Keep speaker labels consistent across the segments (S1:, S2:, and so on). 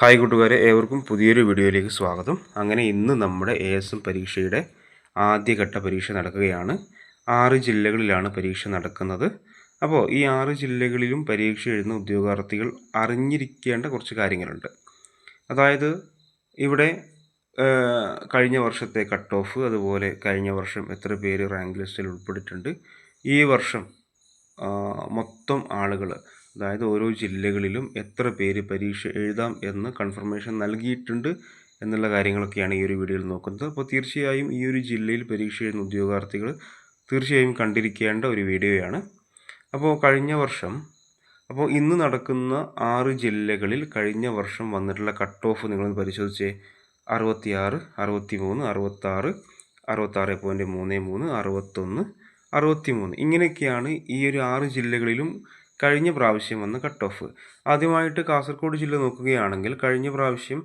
S1: Hi കൂട്ടുകാരെ ഏവർക്കും പുതിയൊരു വീഡിയോയിലേക്ക് സ്വാഗതം. അങ്ങനെ ഇന്ന് നമ്മുടെ എ എസ് എം പരീക്ഷയുടെ ആദ്യഘട്ട പരീക്ഷ നടക്കുകയാണ്. ആറ് ജില്ലകളിലാണ് പരീക്ഷ നടക്കുന്നത്. അപ്പോൾ ഈ ആറ് ജില്ലകളിലും പരീക്ഷ എഴുതുന്ന ഉദ്യോഗാർത്ഥികൾ അറിഞ്ഞിരിക്കേണ്ട കുറച്ച് കാര്യങ്ങളുണ്ട്. അതായത് ഇവിടെ കഴിഞ്ഞ വർഷത്തെ കട്ട് ഓഫ് അതുപോലെ കഴിഞ്ഞ വർഷം എത്ര പേര് റാങ്ക് ലിസ്റ്റിൽ ഉൾപ്പെട്ടിട്ടുണ്ട്. ഈ വർഷം മൊത്തം ആളുകൾ അതായത് ഓരോ ജില്ലകളിലും എത്ര പേര് പരീക്ഷ എഴുതാം എന്ന് കൺഫർമേഷൻ നൽകിയിട്ടുണ്ട് എന്നുള്ള കാര്യങ്ങളൊക്കെയാണ് ഈ ഒരു വീഡിയോയിൽ നോക്കുന്നത്. അപ്പോൾ തീർച്ചയായും ഈ ഒരു ജില്ലയിൽ പരീക്ഷ എഴുതുന്ന ഉദ്യോഗാർത്ഥികൾ തീർച്ചയായും കണ്ടിരിക്കേണ്ട ഒരു വീഡിയോയാണ്. അപ്പോൾ കഴിഞ്ഞ വർഷം അപ്പോൾ ഇന്ന് നടക്കുന്ന ആറ് ജില്ലകളിൽ കഴിഞ്ഞ വർഷം വന്നിട്ടുള്ള കട്ട് ഓഫ് നിങ്ങൾ പരിശോധിച്ചേ. അറുപത്തിയാറ് അറുപത്തി മൂന്ന് അറുപത്താറ് അറുപത്താറ് പോയിന്റ് മൂന്ന് മൂന്ന് അറുപത്തൊന്ന് അറുപത്തി മൂന്ന് ഇങ്ങനെയൊക്കെയാണ് ഈ ഒരു ആറ് ജില്ലകളിലും കഴിഞ്ഞ പ്രാവശ്യം വന്ന കട്ട് ഓഫ് ആദ്യമായിട്ട് കാസർഗോഡ് ജില്ല നോക്കുകയാണെങ്കിൽ കഴിഞ്ഞ പ്രാവശ്യം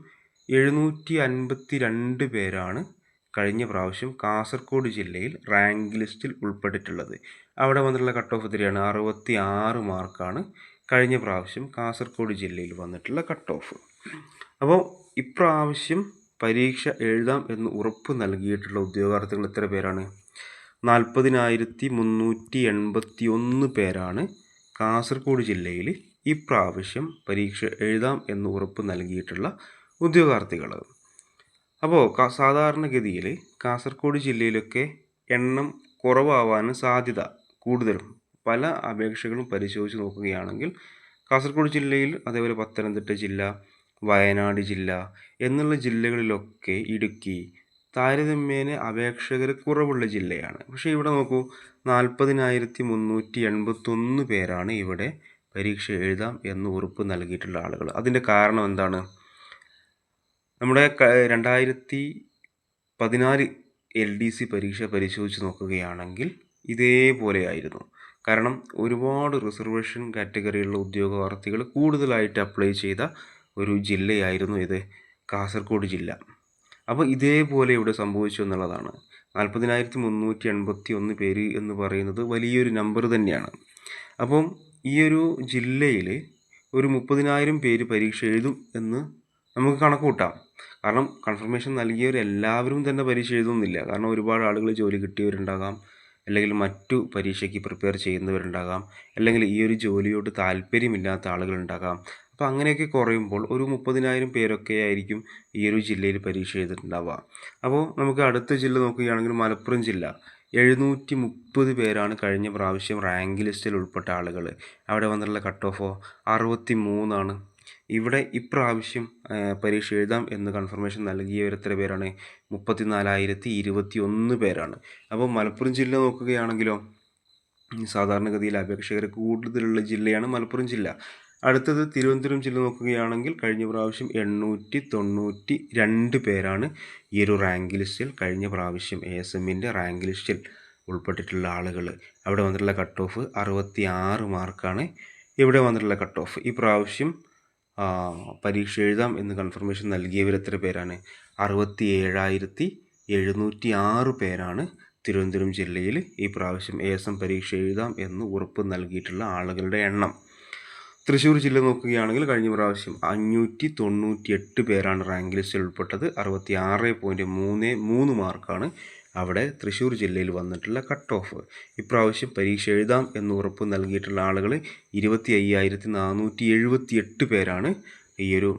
S1: എഴുന്നൂറ്റി അൻപത്തി രണ്ട് പേരാണ് കഴിഞ്ഞ പ്രാവശ്യം കാസർഗോഡ് ജില്ലയിൽ റാങ്ക് ലിസ്റ്റിൽ ഉൾപ്പെട്ടിട്ടുള്ളത്. അവിടെ വന്നിട്ടുള്ള കട്ട് ഓഫ് എത്രയാണ്? അറുപത്തി ആറ് മാർക്കാണ് കഴിഞ്ഞ പ്രാവശ്യം കാസർഗോഡ് ജില്ലയിൽ വന്നിട്ടുള്ള കട്ട് ഓഫ് അപ്പോൾ ഇപ്രാവശ്യം പരീക്ഷ എഴുതാം എന്ന് ഉറപ്പ് നൽകിയിട്ടുള്ള ഉദ്യോഗാർത്ഥികൾ എത്ര പേരാണ്? നാൽപ്പതിനായിരത്തി മുന്നൂറ്റി എൺപത്തി ഒന്ന് പേരാണ് കാസർഗോഡ് ജില്ലയിൽ ഇപ്രാവശ്യം പരീക്ഷ എഴുതാം എന്ന് ഉറപ്പ് നൽകിയിട്ടുള്ള ഉദ്യോഗാർത്ഥികൾ. അപ്പോൾ സാധാരണഗതിയിൽ കാസർഗോഡ് ജില്ലയിലൊക്കെ എണ്ണം കുറവാവാനും സാധ്യത കൂടുതലും. പല അപേക്ഷകളും പരിശോധിച്ച് നോക്കുകയാണെങ്കിൽ കാസർഗോഡ് ജില്ലയിൽ അതേപോലെ പത്തനംതിട്ട ജില്ല വയനാട് ജില്ല എന്നുള്ള ജില്ലകളിലൊക്കെ ഇടുക്കി താരതമ്യേന അപേക്ഷകർ കുറവുള്ള ജില്ലയാണ്. പക്ഷേ ഇവിടെ നോക്കൂ നാൽപ്പതിനായിരത്തി മുന്നൂറ്റി എൺപത്തൊന്ന് പേരാണ് ഇവിടെ പരീക്ഷ എഴുതാം എന്ന് ഉറപ്പ് നൽകിയിട്ടുള്ള ആളുകൾ. അതിന്റെ കാരണം എന്താണ്? നമ്മുടെ രണ്ടായിരത്തി പതിനാല് എൽ ഡി സി പരീക്ഷ പരിശോധിച്ച് നോക്കുകയാണെങ്കിൽ ഇതേപോലെയായിരുന്നു കാരണം ഒരുപാട് റിസർവേഷൻ കാറ്റഗറിയിലുള്ള ഉദ്യോഗാർത്ഥികൾ കൂടുതലായിട്ട് അപ്ലൈ ചെയ്ത ഒരു ജില്ലയായിരുന്നു ഇത് കാസർഗോഡ് ജില്ല. അപ്പോൾ ഇതേപോലെ ഇവിടെ സംഭവിച്ചു എന്നുള്ളതാണ്. നാൽപ്പതിനായിരത്തി മുന്നൂറ്റി എൺപത്തി ഒന്ന് പേര് എന്ന് പറയുന്നത് വലിയൊരു നമ്പർ തന്നെയാണ്. അപ്പം ഈ ഒരു ജില്ലയിൽ ഒരു മുപ്പതിനായിരം പേര് പരീക്ഷ എഴുതും എന്ന് നമുക്ക് കണക്ക് കൂട്ടാം കാരണം കൺഫർമേഷൻ നൽകിയവരെല്ലാവരും തന്നെ പരീക്ഷ എഴുതുന്നില്ല. കാരണം ഒരുപാട് ആളുകൾ ജോലി കിട്ടിയവരുണ്ടാകാം. അല്ലെങ്കിൽ മറ്റു പരീക്ഷയ്ക്ക് പ്രിപ്പയർ ചെയ്യുന്നവരുണ്ടാകാം. അല്ലെങ്കിൽ ഈ ഒരു ജോലിയോട് താല്പര്യമില്ലാത്ത ആളുകളുണ്ടാകാം. അപ്പോൾ അങ്ങനെയൊക്കെ കുറയുമ്പോൾ ഒരു മുപ്പതിനായിരം പേരൊക്കെ ആയിരിക്കും ഈ ഒരു ജില്ലയിൽ പരീക്ഷ എഴുതിയിട്ടുണ്ടാവുക. അപ്പോൾ നമുക്ക് അടുത്ത ജില്ല നോക്കുകയാണെങ്കിൽ മലപ്പുറം ജില്ല. എഴുന്നൂറ്റി മുപ്പത് പേരാണ് കഴിഞ്ഞ പ്രാവശ്യം റാങ്ക് ലിസ്റ്റിൽ ഉൾപ്പെട്ട ആളുകൾ അവിടെ വന്നിട്ടുള്ള കട്ട് ഓഫോ അറുപത്തി മൂന്നാണ് ഇവിടെ ഇപ്രാവശ്യം പരീക്ഷ എഴുതാം എന്ന് കൺഫർമേഷൻ നൽകിയവർ എത്ര പേരാണ്? മുപ്പത്തിനാലായിരത്തി ഇരുപത്തി ഒന്ന് പേരാണ്. അപ്പോൾ മലപ്പുറം ജില്ല നോക്കുകയാണെങ്കിലോ സാധാരണഗതിയിൽ അപേക്ഷകർ കൂടുതലുള്ള ജില്ലയാണ് മലപ്പുറം ജില്ല. അടുത്തത് തിരുവനന്തപുരം ജില്ല നോക്കുകയാണെങ്കിൽ കഴിഞ്ഞ പ്രാവശ്യം എണ്ണൂറ്റി തൊണ്ണൂറ്റി രണ്ട് പേരാണ് ഈ ഒരു റാങ്ക് ലിസ്റ്റിൽ കഴിഞ്ഞ പ്രാവശ്യം എ എസ് എമ്മിന്റെ റാങ്ക് ലിസ്റ്റിൽ ഉൾപ്പെട്ടിട്ടുള്ള ആളുകൾ. അവിടെ വന്നിട്ടുള്ള കട്ട് ഓഫ് അറുപത്തി ആറ് മാർക്കാണ് ഇവിടെ വന്നിട്ടുള്ള കട്ട് ഓഫ് ഈ പ്രാവശ്യം പരീക്ഷ എഴുതാം എന്ന് കൺഫർമേഷൻ നൽകിയവർ എത്ര പേരാണ്? അറുപത്തി ഏഴായിരത്തി എഴുന്നൂറ്റി ആറ് പേരാണ് തിരുവനന്തപുരം ജില്ലയിൽ ഈ പ്രാവശ്യം എ എസ് എം പരീക്ഷ എഴുതാം എന്ന് ഉറപ്പ് നൽകിയിട്ടുള്ള ആളുകളുടെ എണ്ണം. തൃശ്ശൂർ ജില്ല നോക്കുകയാണെങ്കിൽ കഴിഞ്ഞ പ്രാവശ്യം അഞ്ഞൂറ്റി തൊണ്ണൂറ്റി എട്ട് പേരാണ് റാങ്ക് ലിസ്റ്റിൽ ഉൾപ്പെട്ടത്. അറുപത്തി ആറ് പോയിന്റ് മൂന്ന് മൂന്ന് മാർക്കാണ് അവിടെ തൃശ്ശൂർ ജില്ലയിൽ വന്നിട്ടുള്ള കട്ട് ഓഫ് ഇപ്രാവശ്യം പരീക്ഷ എഴുതാം എന്ന് ഉറപ്പ് നൽകിയിട്ടുള്ള ആളുകൾ ഇരുപത്തി അയ്യായിരത്തി നാനൂറ്റി എഴുപത്തി എട്ട് പേരാണ് ഈയൊരു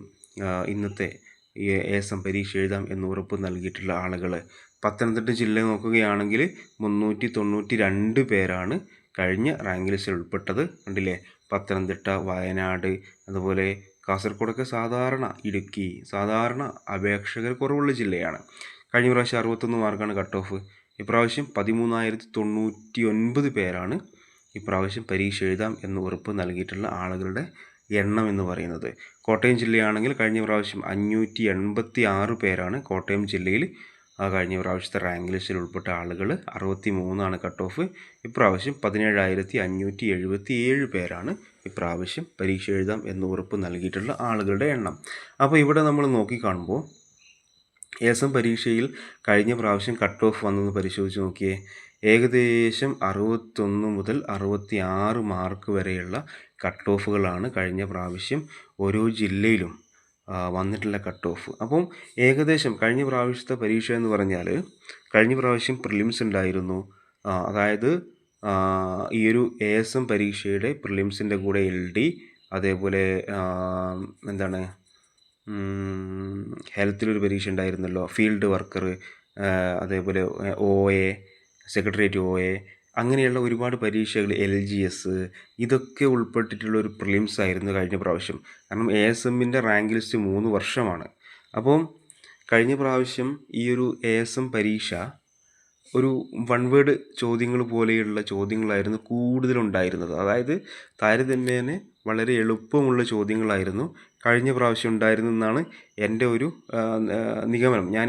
S1: ഇന്നത്തെ എസ് എം പരീക്ഷ എഴുതാം എന്ന് ഉറപ്പ് നൽകിയിട്ടുള്ള ആളുകൾ. പത്തനംതിട്ട ജില്ല നോക്കുകയാണെങ്കിൽ മുന്നൂറ്റി തൊണ്ണൂറ്റി രണ്ട് പേരാണ് കഴിഞ്ഞ റാങ്ക് ലിസ്റ്റിൽ ഉൾപ്പെട്ടത്. കണ്ടില്ലേ? പത്തനംതിട്ട വയനാട് അതുപോലെ കാസർഗോഡൊക്കെ സാധാരണ ഇടുക്കി സാധാരണ അപേക്ഷകർ കുറവുള്ള ജില്ലയാണ്. കഴിഞ്ഞ പ്രാവശ്യം അറുപത്തൊന്ന് മാർക്കാണ് കട്ട് ഓഫ് ഇപ്രാവശ്യം പതിമൂന്നായിരത്തി തൊണ്ണൂറ്റി ഒൻപത് പേരാണ് ഇപ്രാവശ്യം പരീക്ഷ എഴുതാം എന്ന് ഉറപ്പ് നൽകിയിട്ടുള്ള ആളുകളുടെ എണ്ണം എന്ന് പറയുന്നത്. കോട്ടയം ജില്ലയാണെങ്കിൽ കഴിഞ്ഞ പ്രാവശ്യം അഞ്ഞൂറ്റി എൺപത്തി ആറ് പേരാണ് കോട്ടയം ജില്ലയിൽ കഴിഞ്ഞ പ്രാവശ്യത്തെ റാങ്ക് ലിസ്റ്റിൽ ഉൾപ്പെട്ട ആളുകൾ അറുപത്തി മൂന്നാണ് കട്ട് ഓഫ് ഇപ്രാവശ്യം പതിനേഴായിരത്തി അഞ്ഞൂറ്റി എഴുപത്തി ഏഴ് പേരാണ് ഇപ്രാവശ്യം പരീക്ഷ എഴുതാം എന്ന് ഉറപ്പ് നൽകിയിട്ടുള്ള ആളുകളുടെ എണ്ണം. അപ്പോൾ ഇവിടെ നമ്മൾ നോക്കിക്കാണുമ്പോൾ എസ് എം പരീക്ഷയിൽ കഴിഞ്ഞ പ്രാവശ്യം കട്ട് ഓഫ് വന്നെന്ന് പരിശോധിച്ച് നോക്കിയേ ഏകദേശം അറുപത്തൊന്ന് മുതൽ അറുപത്തി ആറ് മാർക്ക് വരെയുള്ള കട്ട് ഓഫുകളാണ് കഴിഞ്ഞ പ്രാവശ്യം ഓരോ ജില്ലയിലും വന്നിട്ടുള്ള കട്ട് ഓഫ് അപ്പം ഏകദേശം കഴിഞ്ഞ പ്രാവശ്യത്തെ പരീക്ഷ എന്ന് പറഞ്ഞാൽ കഴിഞ്ഞ പ്രാവശ്യം പ്രിലിംസ് ഉണ്ടായിരുന്നു. അതായത് ഈ ഒരു എ എസ് എം പരീക്ഷയുടെ പ്രിലിംസിന്റെ കൂടെ എൽ ഡി അതേപോലെ എന്താണ് ഹെൽത്തിലൊരു പരീക്ഷ ഉണ്ടായിരുന്നല്ലോ. ഫീൽഡ് വർക്കർ അതേപോലെ O A secretariat O A അങ്ങനെയുള്ള ഒരുപാട് പരീക്ഷകൾ എൽ ജി എസ് ഇതൊക്കെ ഉൾപ്പെട്ടിട്ടുള്ള ഒരു പ്രിലിംസ് ആയിരുന്നു കഴിഞ്ഞ പ്രാവശ്യം. കാരണം എ എസ് എമ്മിന്റെ റാങ്ക് ലിസ്റ്റ് മൂന്ന് വർഷമാണ്. അപ്പം കഴിഞ്ഞ പ്രാവശ്യം ഈ ഒരു എ എസ് എം പരീക്ഷ ഒരു വൺ വേർഡ് ചോദ്യങ്ങൾ പോലെയുള്ള ചോദ്യങ്ങളായിരുന്നു കൂടുതലുണ്ടായിരുന്നത്. അതായത് താരതമ്യേന വളരെ എളുപ്പമുള്ള ചോദ്യങ്ങളായിരുന്നു കഴിഞ്ഞ പ്രാവശ്യം ഉണ്ടായിരുന്നെന്നാണ് എന്റെ ഒരു നിഗമനം. ഞാൻ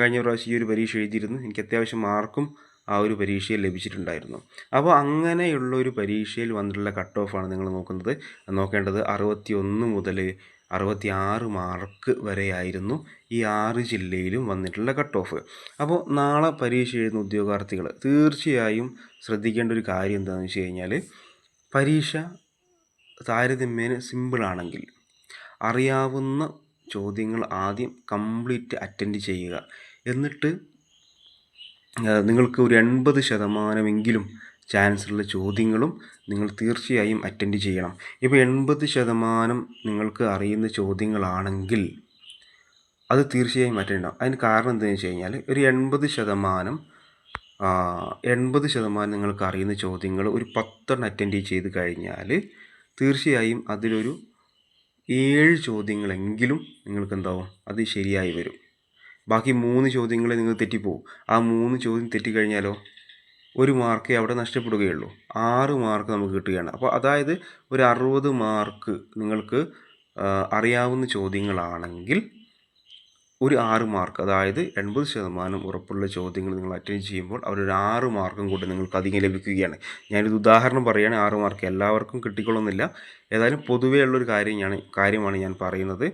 S1: കഴിഞ്ഞ പ്രാവശ്യം ഈ ഒരു പരീക്ഷ എഴുതിയിരുന്നു. എനിക്ക് അത്യാവശ്യം മാർക്കും ആ ഒരു പരീക്ഷയിൽ ലഭിച്ചിട്ടുണ്ടായിരുന്നു. അപ്പോൾ അങ്ങനെയുള്ള ഒരു പരീക്ഷയിൽ വന്നിട്ടുള്ള കട്ട് ഓഫാണ് നിങ്ങൾ നോക്കുന്നത്. നോക്കേണ്ടത് അറുപത്തി ഒന്ന് മുതൽ അറുപത്തി ആറ് മാർക്ക് വരെയായിരുന്നു ഈ ആറ് ജില്ലയിലും വന്നിട്ടുള്ള കട്ട് ഓഫ് അപ്പോൾ നാളെ പരീക്ഷ എഴുതുന്ന ഉദ്യോഗാർത്ഥികൾ തീർച്ചയായും ശ്രദ്ധിക്കേണ്ട ഒരു കാര്യം എന്താണെന്ന് വെച്ച് കഴിഞ്ഞാൽ പരീക്ഷ താരതമ്യേന സിമ്പിളാണെങ്കിൽ അറിയാവുന്ന ചോദ്യങ്ങൾ ആദ്യം കംപ്ലീറ്റ് അറ്റൻഡ് ചെയ്യുക. എന്നിട്ട് നിങ്ങൾക്ക് ഒരു എൺപത് ശതമാനമെങ്കിലും ചാൻസ് ഉള്ള ചോദ്യങ്ങളും നിങ്ങൾ തീർച്ചയായും അറ്റൻഡ് ചെയ്യണം. ഇപ്പോൾ എൺപത് ശതമാനം നിങ്ങൾക്ക് അറിയുന്ന ചോദ്യങ്ങളാണെങ്കിൽ അത് തീർച്ചയായും അറ്റൻഡ് ചെയ്യണം. അതിന് കാരണം എന്താണെന്ന് വെച്ച് കഴിഞ്ഞാൽ ഒരു എൺപത് ശതമാനം എൺപത് ശതമാനം നിങ്ങൾക്ക് അറിയുന്ന ചോദ്യങ്ങൾ ഒരു പത്തെണ്ണം അറ്റൻഡ് ചെയ്ത് കഴിഞ്ഞാൽ തീർച്ചയായും അതിലൊരു ഏഴ് ചോദ്യങ്ങളെങ്കിലും നിങ്ങൾക്ക് എന്താവും? അത് ശരിയായി വരും. ബാക്കി മൂന്ന് ചോദ്യങ്ങളെ നിങ്ങൾ തെറ്റിപ്പോവും. ആ മൂന്ന് ചോദ്യം തെറ്റിക്കഴിഞ്ഞാലോ ഒരു മാർക്കേ അവിടെ നഷ്ടപ്പെടുകയുള്ളൂ. ആറ് മാർക്ക് നമുക്ക് കിട്ടുകയാണ്. അപ്പോൾ അതായത് ഒരു അറുപത് മാർക്ക് നിങ്ങൾക്ക് അറിയാവുന്ന ചോദ്യങ്ങളാണെങ്കിൽ ഒരു ആറ് മാർക്ക് അതായത് എൺപത് ശതമാനം ഉറപ്പുള്ള ചോദ്യങ്ങൾ നിങ്ങൾ അറ്റൻഡ് ചെയ്യുമ്പോൾ അവർ ഒരു ആറ് മാർക്കും കൂടി നിങ്ങൾക്ക് അധികം ലഭിക്കുകയാണ്. ഞാനൊരു ഉദാഹരണം പറയുകയാണ്. ആറ് മാർക്ക് എല്ലാവർക്കും കിട്ടിക്കൊള്ളുന്നില്ല. ഏതായാലും പൊതുവേ ഉള്ളൊരു കാര്യം ഞാൻ കാര്യമാണ് ഞാൻ പറയുന്നത്.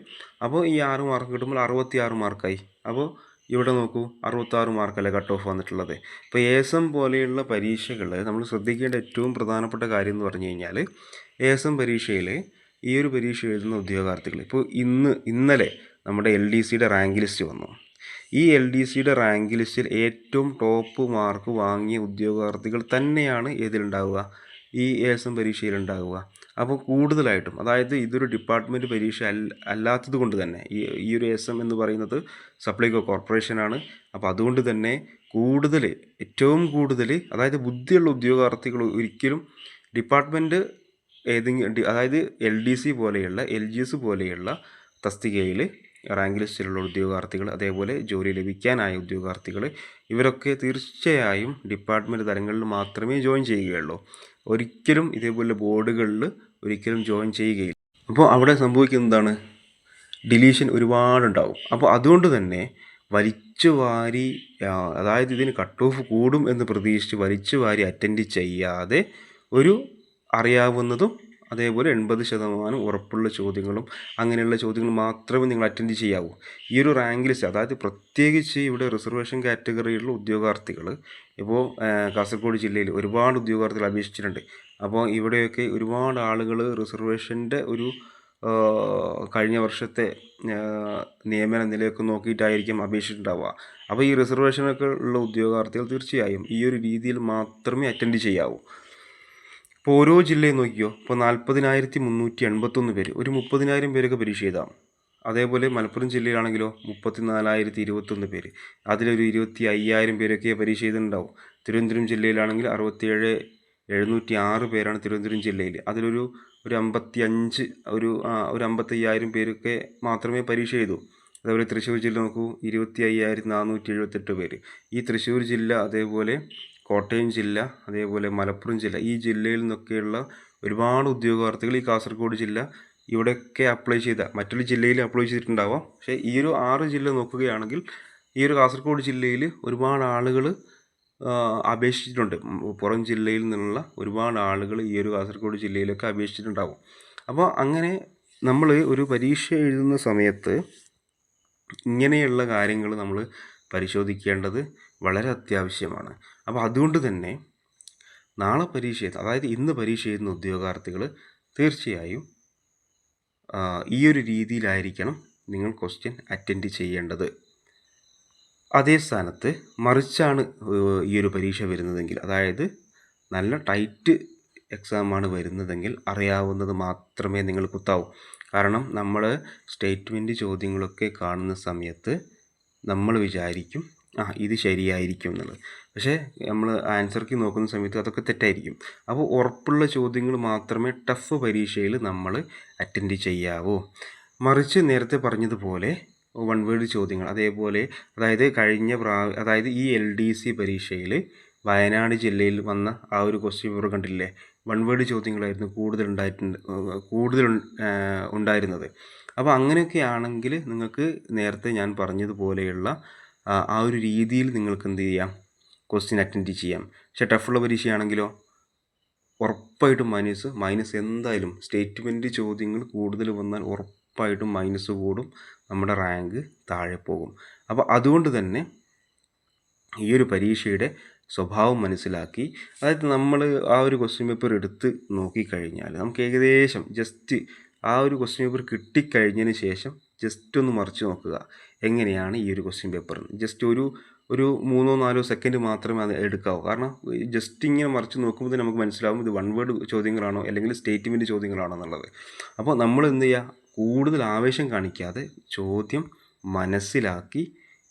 S1: അപ്പോൾ ഈ ആറ് മാർക്ക് കിട്ടുമ്പോൾ അറുപത്തി ആറ് മാർക്കായി. അപ്പോൾ ഇവിടെ നോക്കൂ അറുപത്താറ് മാർക്കല്ലേ കട്ട് ഓഫ് വന്നിട്ടുള്ളത്. ഇപ്പോൾ എ എസ് എം പോലെയുള്ള പരീക്ഷകൾ നമ്മൾ ശ്രദ്ധിക്കേണ്ട ഏറ്റവും പ്രധാനപ്പെട്ട കാര്യം എന്ന് പറഞ്ഞു കഴിഞ്ഞാൽ എ എസ് എം പരീക്ഷയിൽ ഈ ഒരു പരീക്ഷ എഴുതുന്ന ഉദ്യോഗാർത്ഥികൾ. ഇപ്പോൾ ഇന്ന് ഇന്നലെ നമ്മുടെ എൽ ഡി സിയുടെ റാങ്ക് ലിസ്റ്റ് വന്നു. ഈ എൽ ഡി സിയുടെ റാങ്ക് ലിസ്റ്റിൽ ഏറ്റവും ടോപ്പ് മാർക്ക് വാങ്ങിയ ഉദ്യോഗാർത്ഥികൾ തന്നെയാണ് ഏതിലുണ്ടാവുക? ഈ എ എസ് എം പരീക്ഷയിൽ ഉണ്ടാവുക. അപ്പോൾ കൂടുതലായിട്ടും അതായത് ഇതൊരു ഡിപ്പാർട്ട്മെന്റ് പരീക്ഷ അല്ല അല്ലാത്തത് കൊണ്ട് തന്നെ ഈ ഈ ഒരു എസ് എം എന്ന് പറയുന്നത് സപ്ലൈകോ കോർപ്പറേഷനാണ് അപ്പോൾ അതുകൊണ്ട് തന്നെ കൂടുതൽ ഏറ്റവും കൂടുതൽ അതായത് ബുദ്ധിയുള്ള ഉദ്യോഗാർത്ഥികൾ ഒരിക്കലും ഡിപ്പാർട്ട്മെന്റ് ഏതെങ്കിലും അതായത് എൽ ഡി സി പോലെയുള്ള എൽ ജി എസ് പോലെയുള്ള തസ്തികയിൽ റാങ്ക് ലിസ്റ്റിലുള്ള ഉദ്യോഗാർത്ഥികൾ അതേപോലെ ജോലി ലഭിക്കാനായ ഉദ്യോഗാർത്ഥികൾ ഇവരൊക്കെ തീർച്ചയായും ഡിപ്പാർട്ട്മെന്റ് തലങ്ങളിൽ മാത്രമേ ജോയിൻ ചെയ്യുകയുള്ളൂ. ഒരിക്കലും ഇതേപോലെ ബോർഡുകളിൽ ഒരിക്കലും ജോയിൻ ചെയ്യുകയില്ല. അപ്പോൾ അവിടെ സംഭവിക്കുന്നത് എന്താണ് ഡിലീഷൻ ഒരുപാടുണ്ടാവും. അപ്പോൾ അതുകൊണ്ട് തന്നെ വലിച്ചു വാരി അതായത് ഇതിന് കട്ട് ഓഫ് കൂടും എന്ന് പ്രതീക്ഷിച്ച് വലിച്ചു വാരി അറ്റൻഡ് ചെയ്യാതെ ഒരു അറിയാവുന്നതും അതേപോലെ എൺപത് ശതമാനം ഉറപ്പുള്ള ചോദ്യങ്ങളും അങ്ങനെയുള്ള ചോദ്യങ്ങൾ മാത്രമേ നിങ്ങൾ അറ്റൻഡ് ചെയ്യാവൂ. ഈ ഒരു റാങ്ക് ലിസ്റ്റ് അതായത് പ്രത്യേകിച്ച് ഇവിടെ റിസർവേഷൻ കാറ്റഗറിയിലുള്ള ഉദ്യോഗാർത്ഥികൾ ഇപ്പോൾ കാസർഗോഡ് ജില്ലയിൽ ഒരുപാട് ഉദ്യോഗാർത്ഥികൾ അപേക്ഷിച്ചിട്ടുണ്ട്. അപ്പോൾ ഇവിടെയൊക്കെ ഒരുപാട് ആളുകൾ റിസർവേഷന്റെ ഒരു കഴിഞ്ഞ വർഷത്തെ നിയമന നിലയൊക്കെ നോക്കിയിട്ടായിരിക്കും അപേക്ഷിച്ചിട്ടുണ്ടാവുക. അപ്പോൾ ഈ റിസർവേഷനൊക്കെ ഉള്ള ഉദ്യോഗാർത്ഥികൾ തീർച്ചയായും ഈ ഒരു രീതിയിൽ മാത്രമേ അറ്റൻഡ് ചെയ്യാവൂ. ഇപ്പോൾ ഓരോ ജില്ലയും നോക്കിയോ ഇപ്പോൾ നാൽപ്പതിനായിരത്തി മുന്നൂറ്റി എൺപത്തൊന്ന് പേര് ഒരു മുപ്പതിനായിരം പേരൊക്കെ പരീക്ഷ എഴുതാം. അതേപോലെ മലപ്പുറം ജില്ലയിലാണെങ്കിലോ മുപ്പത്തി നാലായിരത്തി ഇരുപത്തൊന്ന് പേര് അതിലൊരു ഇരുപത്തി അയ്യായിരം പേരൊക്കെ പരീക്ഷ ചെയ്തിട്ടുണ്ടാവും തിരുവനന്തപുരം ജില്ലയിലാണെങ്കിൽ അറുപത്തിയേഴ് എഴുന്നൂറ്റി ആറ് പേരാണ് തിരുവനന്തപുരം ജില്ലയിൽ അതിലൊരു ഒരു അമ്പത്തി അഞ്ച് ഒരു ഒരു അമ്പത്തയ്യായിരം പേരൊക്കെ മാത്രമേ പരീക്ഷ എഴുതൂ. അതേപോലെ തൃശ്ശൂർ ജില്ല നോക്കൂ ഇരുപത്തി അയ്യായിരത്തി നാനൂറ്റി എഴുപത്തെട്ട് പേര്. ഈ തൃശ്ശൂർ ജില്ല അതേപോലെ കോട്ടയം ജില്ല അതേപോലെ മലപ്പുറം ജില്ല ഈ ജില്ലയിൽ നിന്നൊക്കെയുള്ള ഒരുപാട് ഉദ്യോഗാർത്ഥികൾ ഈ കാസർഗോഡ് ജില്ല ഇവിടെയൊക്കെ അപ്ലൈ ചെയ്ത മറ്റുള്ള ജില്ലയിൽ അപ്ലൈ ചെയ്തിട്ടുണ്ടാവാം. പക്ഷേ ഈ ഒരു ആറ് ജില്ല നോക്കുകയാണെങ്കിൽ ഈ ഒരു കാസർഗോഡ് ജില്ലയിൽ ഒരുപാട് ആളുകൾ അപേക്ഷിച്ചിട്ടുണ്ട്. പുറം ജില്ലയിൽ നിന്നുള്ള ഒരുപാട് ആളുകൾ ഈ ഒരു കാസർഗോഡ് ജില്ലയിലൊക്കെ അപേക്ഷിച്ചിട്ടുണ്ടാകും അപ്പോൾ അങ്ങനെ നമ്മൾ ഒരു പരീക്ഷ എഴുതുന്ന സമയത്ത് ഇങ്ങനെയുള്ള കാര്യങ്ങൾ നമ്മൾ പരിശോധിക്കേണ്ടത് വളരെ അത്യാവശ്യമാണ്. അപ്പോൾ അതുകൊണ്ട് തന്നെ നാളെ പരീക്ഷ അതായത് ഇന്ന് പരീക്ഷ എഴുതുന്ന ഉദ്യോഗാർത്ഥികൾ തീർച്ചയായും ഈ ഒരു രീതിയിലായിരിക്കണം നിങ്ങൾ ക്വസ്റ്റ്യൻ അറ്റൻഡ് ചെയ്യേണ്ടത്. അതേ സ്ഥാനത്ത് മറിച്ചാണ് ഈ ഒരു പരീക്ഷ വരുന്നതെങ്കിൽ. അതായത് നല്ല ടൈറ്റ് എക്സാമാണ് വരുന്നതെങ്കിൽ അറിയാവുന്നത് മാത്രമേ നിങ്ങൾ കുത്താവൂ. കാരണം നമ്മൾ സ്റ്റേറ്റ്മെന്റ് ചോദ്യങ്ങളൊക്കെ കാണുന്ന സമയത്ത് നമ്മൾ വിചാരിക്കും ആ ഇത് ശരിയായിരിക്കും എന്നുള്ളത്. പക്ഷേ നമ്മൾ ആൻസർക്ക് നോക്കുന്ന സമയത്ത് അതൊക്കെ തെറ്റായിരിക്കും. അപ്പോൾ ഉറപ്പുള്ള ചോദ്യങ്ങൾ മാത്രമേ ടഫ് പരീക്ഷയിൽ നമ്മൾ അറ്റൻഡ് ചെയ്യാവൂ. മറിച്ച് നേരത്തെ പറഞ്ഞതുപോലെ വൺ വേർഡ് ചോദ്യങ്ങൾ. അതേപോലെ അതായത് കഴിഞ്ഞ പ്രാ അതായത് ഈ എൽ ഡി സി പരീക്ഷയിൽ വയനാട് ജില്ലയിൽ വന്ന ആ ഒരു ക്വസ്റ്റ്യൻ പേപ്പർ കണ്ടില്ലേ? വൺ വേർഡ് ചോദ്യങ്ങളായിരുന്നു കൂടുതൽ ഉണ്ടായിട്ടുണ്ട് കൂടുതൽ ഉണ്ടായിരുന്നത്. അപ്പോൾ അങ്ങനെയൊക്കെ ആണെങ്കിൽ നിങ്ങൾക്ക് നേരത്തെ ഞാൻ പറഞ്ഞതുപോലെയുള്ള ആ ഒരു രീതിയിൽ നിങ്ങൾക്ക് എന്ത് ചെയ്യാം? ക്വസ്റ്റ്യൻ അറ്റൻഡ് ചെയ്യാം. പക്ഷേ ടഫുള്ള പരീക്ഷയാണെങ്കിലോ? ഉറപ്പായിട്ടും മൈനസ് മൈനസ് എന്തായാലും സ്റ്റേറ്റ്മെന്റ് ചോദ്യങ്ങൾ കൂടുതൽ വന്നാൽ ഉറപ്പായിട്ടും മൈനസ് കൂടും നമ്മുടെ റാങ്ക് താഴെ പോകും. അപ്പോൾ അതുകൊണ്ട് തന്നെ ഈ ഒരു പരീക്ഷയുടെ സ്വഭാവം മനസ്സിലാക്കി അതായത് നമ്മൾ ആ ഒരു ക്വസ്റ്റ്യൻ പേപ്പർ എടുത്ത് നോക്കിക്കഴിഞ്ഞാൽ നമുക്ക് ഏകദേശം ജസ്റ്റ് ആ ഒരു ക്വസ്റ്റ്യൻ പേപ്പർ കിട്ടിക്കഴിഞ്ഞതിന് ശേഷം ജസ്റ്റ് ഒന്ന് മറിച്ച് നോക്കുക എങ്ങനെയാണ് ഈ ഒരു ക്വസ്റ്റ്യൻ പേപ്പർ ജസ്റ്റ് ഒരു ഒരു മൂന്നോ നാലോ സെക്കൻഡ് മാത്രമേ അത് എടുക്കാവൂ. കാരണം ജസ്റ്റ് ഇങ്ങനെ മറിച്ച് നോക്കുമ്പോൾ നമുക്ക് മനസ്സിലാവും ഇത് വൺ വേർഡ് ചോദ്യങ്ങളാണോ അല്ലെങ്കിൽ സ്റ്റേറ്റ്മെന്റ് ചോദ്യങ്ങളാണോ എന്നുള്ളത്. അപ്പോൾ നമ്മൾ എന്ത് ചെയ്യുക? കൂടുതൽ ആവേശം കാണിക്കാതെ ചോദ്യം മനസ്സിലാക്കി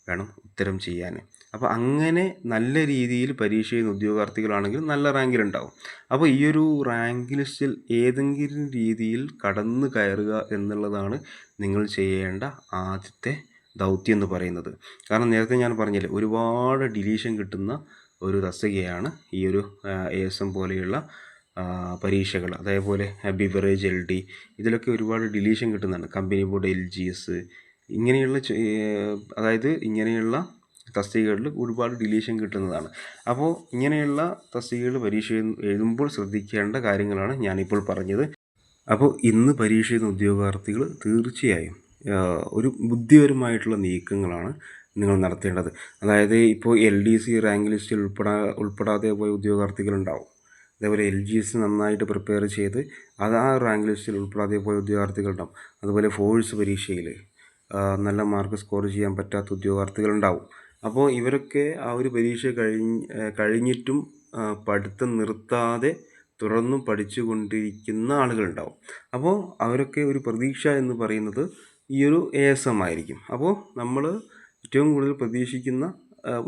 S1: വേണം ഉത്തരം ചെയ്യാൻ. അപ്പോൾ അങ്ങനെ നല്ല രീതിയിൽ പരീക്ഷ ചെയ്യുന്ന ഉദ്യോഗാർത്ഥികളാണെങ്കിൽ നല്ല റാങ്കിൽ ഉണ്ടാവും അപ്പോൾ ഈ ഒരു റാങ്ക് ലിസ്റ്റിൽ ഏതെങ്കിലും രീതിയിൽ കടന്നു കയറുക എന്നുള്ളതാണ് നിങ്ങൾ ചെയ്യേണ്ട ആദ്യത്തെ ദൗത്യം എന്ന് പറയുന്നത്. കാരണം നേരത്തെ ഞാൻ പറഞ്ഞില്ലേ ഒരുപാട് ഡിലീഷൻ കിട്ടുന്ന ഒരു തസ്തികയാണ് ഈ ഒരു എ എസ് എം പോലെയുള്ള പരീക്ഷകൾ അതേപോലെ ബിവറേജ് എൽ ഡി ഇതിലൊക്കെ ഒരുപാട് ഡിലീഷൻ കിട്ടുന്നുണ്ട്. Company board L G S ഇങ്ങനെയുള്ള അതായത് ഇങ്ങനെയുള്ള തസ്തികകളിൽ ഒരുപാട് ഡിലീഷൻ കിട്ടുന്നതാണ്. അപ്പോൾ ഇങ്ങനെയുള്ള തസ്തികകൾ പരീക്ഷ എഴുതു- എഴുതുമ്പോൾ ശ്രദ്ധിക്കേണ്ട കാര്യങ്ങളാണ് ഞാനിപ്പോൾ പറഞ്ഞത്. അപ്പോൾ ഇന്ന് പരീക്ഷ എഴുതുന്ന ഉദ്യോഗാർത്ഥികൾ തീർച്ചയായും ഒരു ബുദ്ധിപരമായിട്ടുള്ള നീക്കങ്ങളാണ് നിങ്ങൾ നടത്തേണ്ടത്. അതായത് ഇപ്പോൾ എൽ ഡി സി റാങ്ക് ലിസ്റ്റിൽ ഉൾപ്പെടാ ഉൾപ്പെടാതെ പോയ ഉദ്യോഗാർത്ഥികളുണ്ടാവും. അതേപോലെ എൽ ജി എസ് നന്നായിട്ട് പ്രിപ്പയർ ചെയ്ത് അത് ആ റാങ്ക് ലിസ്റ്റിൽ ഉൾപ്പെടാതെ പോയ ഉദ്യോഗാർത്ഥികളുണ്ടാവും. അതുപോലെ ഫോഴ്സ് പരീക്ഷയിൽ നല്ല മാർക്ക് സ്കോർ ചെയ്യാൻ പറ്റാത്ത ഉദ്യോഗാർത്ഥികളുണ്ടാവും. അപ്പോൾ ഇവരൊക്കെ ആ ഒരു പരീക്ഷ കഴിഞ്ഞ് കഴിഞ്ഞിട്ടും പഠിത്തം നിർത്താതെ തുടർന്നും പഠിച്ചുകൊണ്ടിരിക്കുന്ന ആളുകളുണ്ടാവും. അപ്പോൾ അവരൊക്കെ ഒരു പ്രതീക്ഷ എന്ന് പറയുന്നത് ഈ ഒരു എ എസ് എം ആയിരിക്കും. അപ്പോൾ നമ്മൾ ഏറ്റവും കൂടുതൽ പ്രതീക്ഷിക്കുന്ന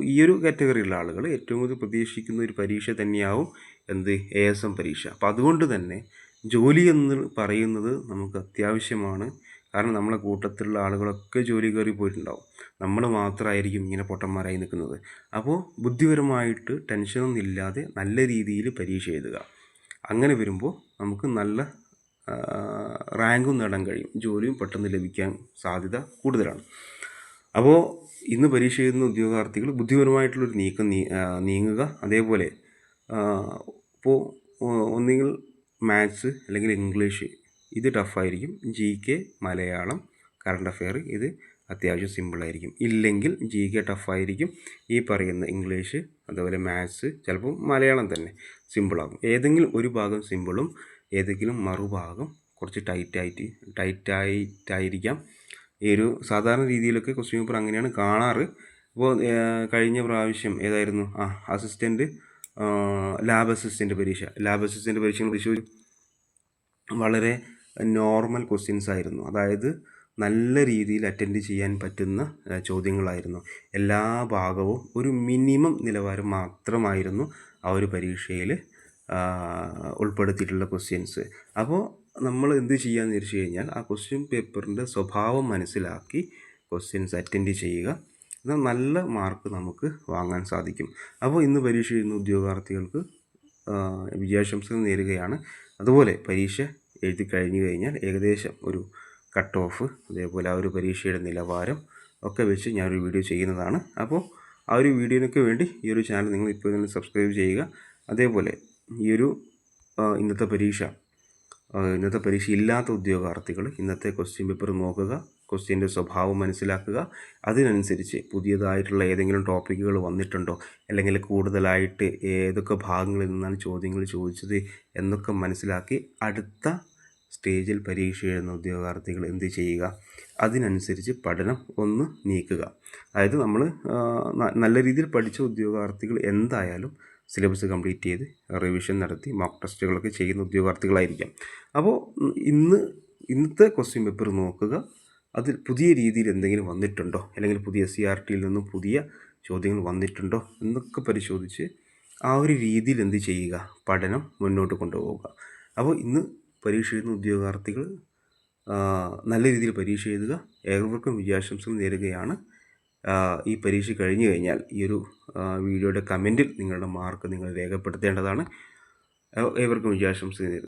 S1: ഈ ഒരു കാറ്റഗറിയിലുള്ള ആളുകൾ ഏറ്റവും കൂടുതൽ പ്രതീക്ഷിക്കുന്ന ഒരു പരീക്ഷ തന്നെയാവും എന്ത്? എ എസ് എം പരീക്ഷ. അപ്പോൾ അതുകൊണ്ട് തന്നെ ജോലി എന്ന് പറയുന്നത് നമുക്ക് അത്യാവശ്യമാണ്. കാരണം നമ്മളെ കൂട്ടത്തിലുള്ള ആളുകളൊക്കെ ജോലി കയറി പോയിട്ടുണ്ടാവും. നമ്മൾ മാത്രമായിരിക്കും ഇങ്ങനെ പൊട്ടന്മാരായി നിൽക്കുന്നത്. അപ്പോൾ ബുദ്ധിപരമായിട്ട് ടെൻഷനൊന്നും ഇല്ലാതെ നല്ല രീതിയിൽ പരീക്ഷ എഴുതുക. അങ്ങനെ വരുമ്പോൾ നമുക്ക് നല്ല റാങ്കും നേടാൻ കഴിയും. ജോലിയും പെട്ടെന്ന് ലഭിക്കാൻ സാധ്യത കൂടുതലാണ്. അപ്പോൾ ഇന്ന് പരീക്ഷ എഴുതുന്ന ഉദ്യോഗാർത്ഥികൾ ബുദ്ധിപരമായിട്ടുള്ളൊരു നീക്കം നീങ്ങുക. അതേപോലെ ഇപ്പോൾ ഒന്നുകിൽ മാത്സ് അല്ലെങ്കിൽ ഇംഗ്ലീഷ് ഇത് ടഫായിരിക്കും G K Malayalam current affair ഇത് അത്യാവശ്യം സിമ്പിളായിരിക്കും ഇല്ലെങ്കിൽ ജി കെ ടഫായിരിക്കും ഈ പറയുന്ന ഇംഗ്ലീഷ് അതുപോലെ മാത്സ് ചിലപ്പോൾ മലയാളം തന്നെ സിമ്പിളാകും ഏതെങ്കിലും ഒരു ഭാഗം സിമ്പിളും ഏതെങ്കിലും മറുഭാഗം കുറച്ച് ടൈറ്റായിട്ട് ടൈറ്റായിട്ടായിരിക്കാം ഈ ഒരു സാധാരണ രീതിയിലൊക്കെ ക്വസ്റ്റ്യൻ പേപ്പർ അങ്ങനെയാണ് കാണാറ്. അപ്പോൾ കഴിഞ്ഞ പ്രാവശ്യം ഏതായിരുന്നു? ആ അസിസ്റ്റന്റ് ലാബ് അസിസ്റ്റന്റ് പരീക്ഷ. ലാബ് അസിസ്റ്റന്റ് പരീക്ഷ തൃശ്ശൂർ വളരെ നോർമൽ ക്വസ്റ്റ്യൻസ് ആയിരുന്നു. അതായത് നല്ല രീതിയിൽ അറ്റൻഡ് ചെയ്യാൻ പറ്റുന്ന ചോദ്യങ്ങളായിരുന്നു. എല്ലാ ഭാഗവും ഒരു മിനിമം നിലവാരം മാത്രമായിരുന്നു ആ ഒരു പരീക്ഷയിൽ ഉൾപ്പെടുത്തിയിട്ടുള്ള ക്വസ്റ്റ്യൻസ് അപ്പോൾ നമ്മൾ എന്ത് ചെയ്യാമെന്ന് വെച്ച് കഴിഞ്ഞാൽ ആ ക്വസ്റ്റ്യൻ പേപ്പറിന്റെ സ്വഭാവം മനസ്സിലാക്കി ക്വസ്റ്റ്യൻസ് അറ്റൻഡ് ചെയ്യുക. എന്നാൽ നല്ല മാർക്ക് നമുക്ക് വാങ്ങാൻ സാധിക്കും. അപ്പോൾ ഇന്ന് പരീക്ഷ എഴുതുന്ന ഉദ്യോഗാർത്ഥികൾക്ക് വിജയാശംസകൾ നേരുകയാണ്. അതുപോലെ പരീക്ഷ എഴുതി കഴിഞ്ഞു കഴിഞ്ഞാൽ ഏകദേശം ഒരു കട്ട് ഓഫ് അതേപോലെ ആ ഒരു പരീക്ഷയുടെ നിലവാരം ഒക്കെ വെച്ച് ഞാനൊരു വീഡിയോ ചെയ്യുന്നതാണ്. അപ്പോൾ ആ ഒരു വീഡിയോനൊക്കെ വേണ്ടി ഈ ഒരു ചാനൽ നിങ്ങൾ ഇപ്പോൾ തന്നെ സബ്സ്ക്രൈബ് ചെയ്യുക. അതേപോലെ ഈ ഒരു ഇന്നത്തെ പരീക്ഷ ഇന്നത്തെ പരീക്ഷ ഇല്ലാത്ത ഉദ്യോഗാർത്ഥികൾ ഇന്നത്തെ ക്വസ്റ്റ്യൻ പേപ്പർ നോക്കുക ക്വസ്റ്റ്യന്റെ സ്വഭാവം മനസ്സിലാക്കുക. അതിനനുസരിച്ച് പുതിയതായിട്ടുള്ള ഏതെങ്കിലും ടോപ്പിക്കുകൾ വന്നിട്ടുണ്ടോ? അല്ലെങ്കിൽ കൂടുതലായിട്ട് ഏതൊക്കെ ഭാഗങ്ങളിൽ നിന്നാണ് ചോദ്യങ്ങൾ ചോദിച്ചത് എന്നൊക്കെ മനസ്സിലാക്കി അടുത്ത സ്റ്റേജിൽ പരീക്ഷ എഴുതുന്ന ഉദ്യോഗാർത്ഥികൾ എന്ത് ചെയ്യുക? അതിനനുസരിച്ച് പഠനം ഒന്ന് നീക്കുക. അതായത് നമ്മൾ നല്ല രീതിയിൽ പഠിച്ച ഉദ്യോഗാർത്ഥികൾ എന്തായാലും സിലബസ് കംപ്ലീറ്റ് ചെയ്ത് റിവിഷൻ നടത്തി മോക്ക് ടെസ്റ്റുകളൊക്കെ ചെയ്യുന്ന ഉദ്യോഗാർത്ഥികളായിരിക്കാം. അപ്പോൾ ഇന്ന് ഇന്നത്തെ ക്വസ്റ്റ്യൻ പേപ്പർ നോക്കുക. അതിൽ പുതിയ രീതിയിൽ എന്തെങ്കിലും വന്നിട്ടുണ്ടോ? അല്ലെങ്കിൽ പുതിയ സി ആർ ടിയിൽ നിന്നും പുതിയ ചോദ്യങ്ങൾ വന്നിട്ടുണ്ടോ? എന്നൊക്കെ പരിശോധിച്ച് ആ ഒരു രീതിയിൽ എന്ത് ചെയ്യുക? പഠനം മുന്നോട്ട് കൊണ്ടുപോവുക. അപ്പോൾ ഇന്ന് പരീക്ഷ എഴുതുന്ന ഉദ്യോഗാർത്ഥികൾ നല്ല രീതിയിൽ പരീക്ഷ എഴുതുക. ഏവർക്കും വിജയാശംസകൾ നേരുകയാണ്. ഈ പരീക്ഷ കഴിഞ്ഞു കഴിഞ്ഞാൽ ഈ ഒരു വീഡിയോയുടെ കമന്റിൽ നിങ്ങളുടെ മാർക്ക് നിങ്ങൾ രേഖപ്പെടുത്തേണ്ടതാണ്. ഏവർക്കും വിജയാശംസകൾ നേരുന്നു.